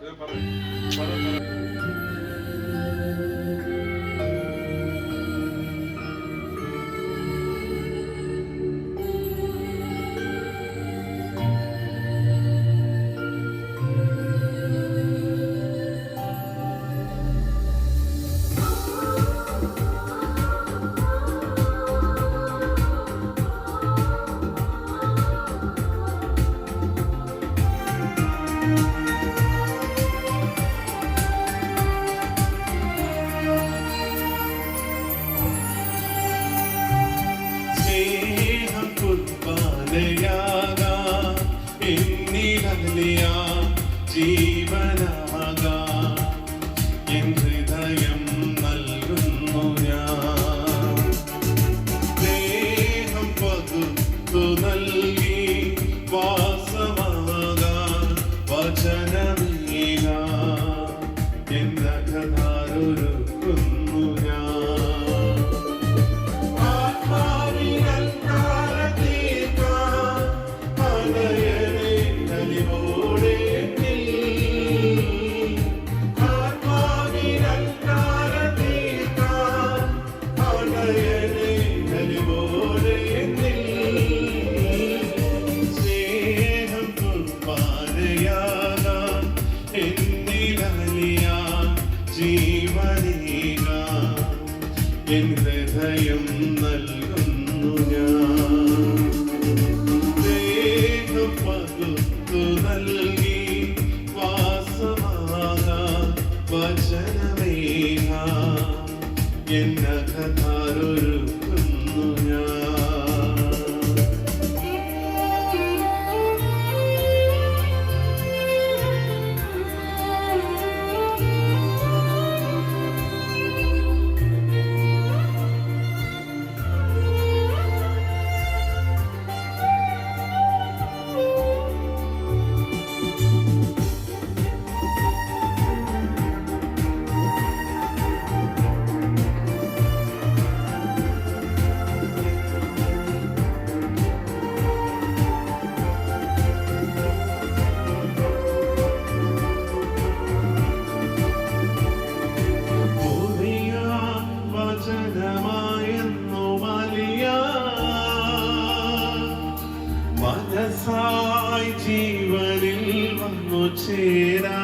പറ. ജീവനീക. എൻ ഹൃദയം നൽകുന്നു ഞാൻ. ദേഹം പകുത്തു നൽകും చేరా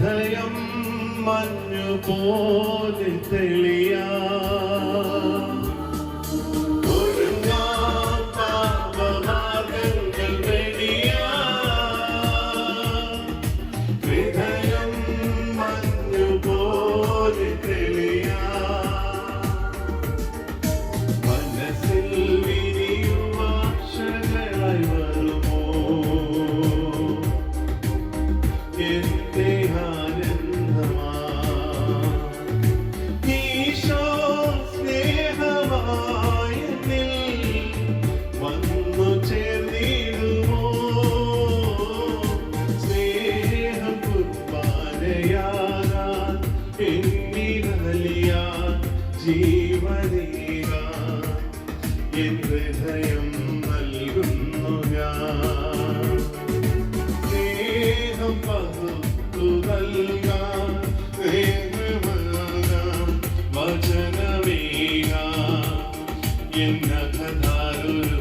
ഹൃദയം മഞ്ഞുപോലെ തെളിയാ. എന്നകഥാരൊരുക്കുന്നു